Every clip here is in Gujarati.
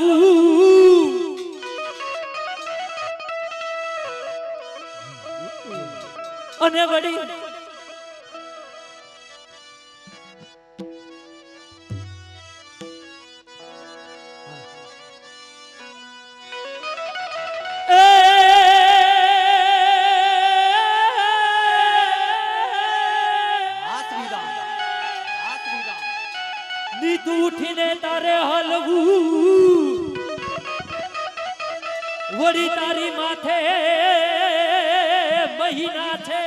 હલવું અને વળી નીતું ઉઠીને તારે હલવું. વળી તારી માથે મહિના છે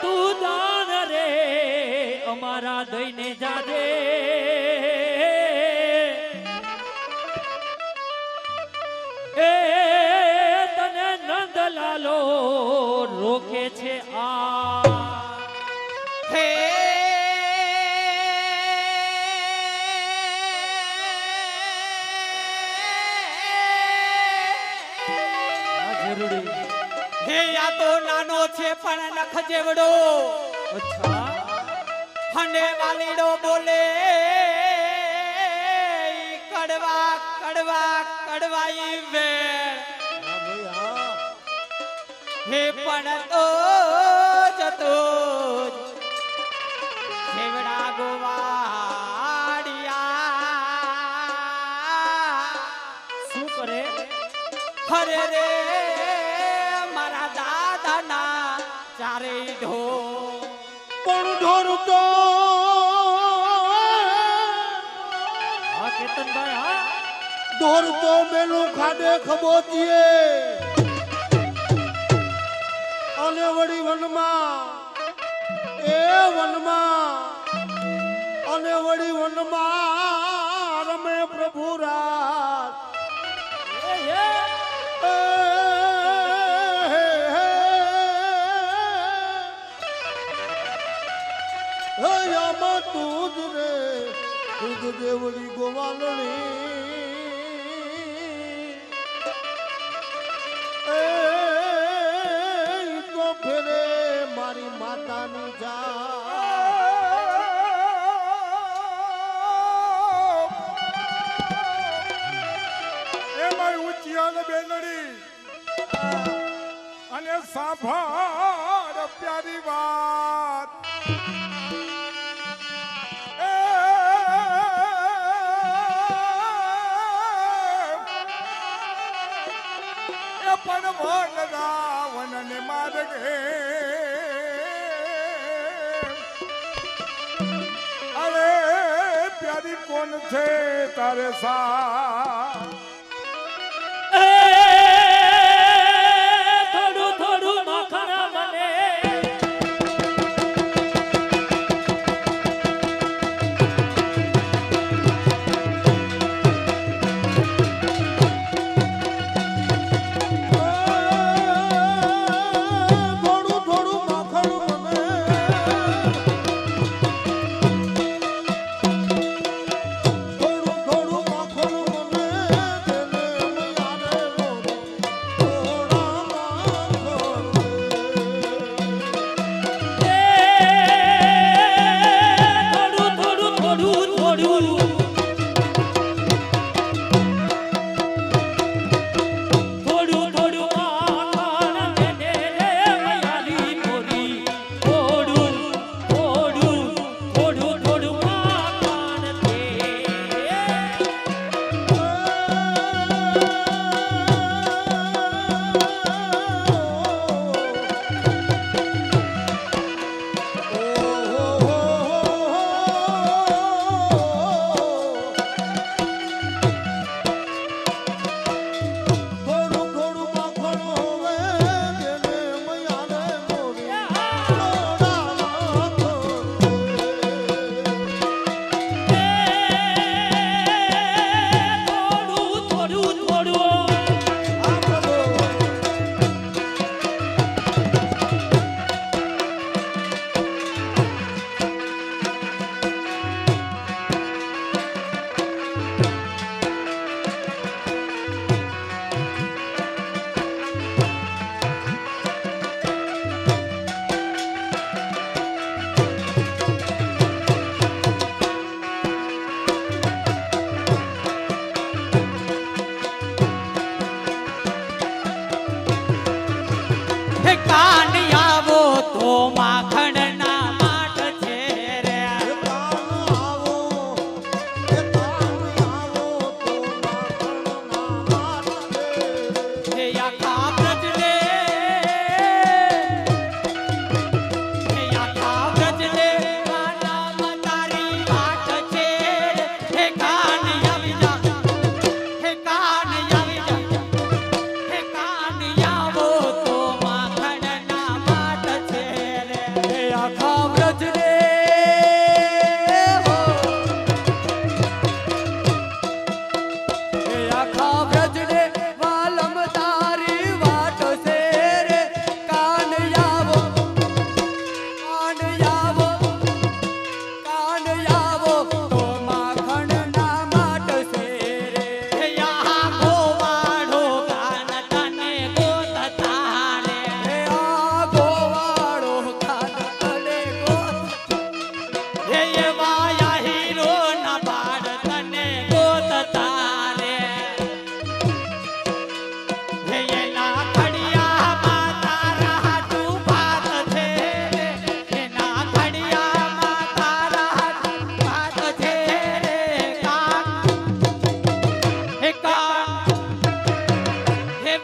તું દાન રે, અમારા દઈને જાજે. નંદલાલો રોકે છે આ. હે હે આ તો નાનો છે પણ નખ જેવડો. અચ્છા. અને વાલીડો બોલે. કડવા કડવા કડવાઈ વેળ હે પણ તો જતો છેવડા ગોવાડિયા. શું કરે? હરે રે મારા દાદાના ચારે ઢો પણ ઢોરતો હા કેતનભાઈ હા. ઢોરતો મેલું ખાડે ખબોચીએ. અને વળી વનમાં. એ વનમાં. અને વળી વનમાં રમે પ્રભુ રાત તું જ રે. તું જ દેવળી ગોવાલણી. અને સાંભળ પ્યારી વાત. પણ વન રાવણને માર્ગે. અરે પ્યારી કોણ છે તારે સા?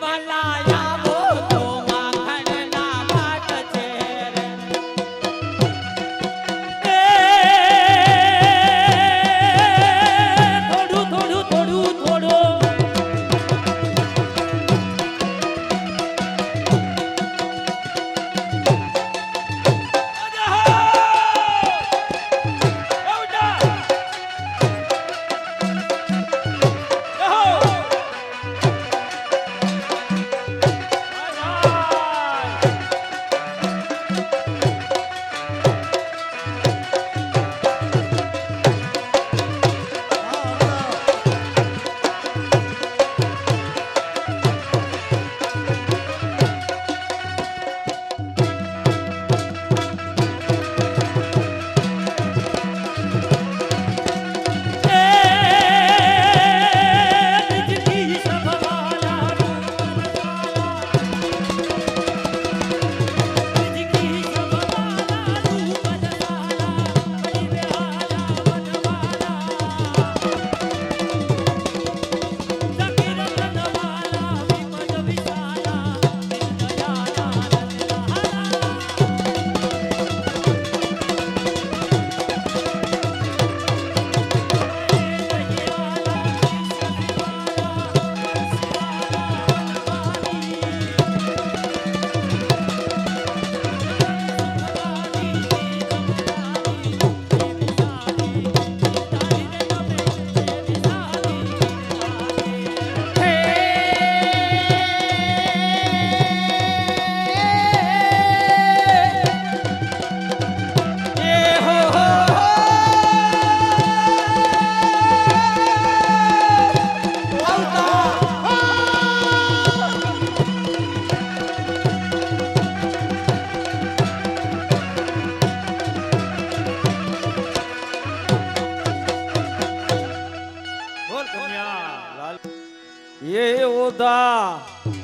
my life.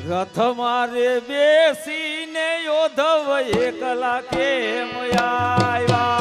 રથ મારે બેસીને યોધવ એકલા કેમ આવ્યા?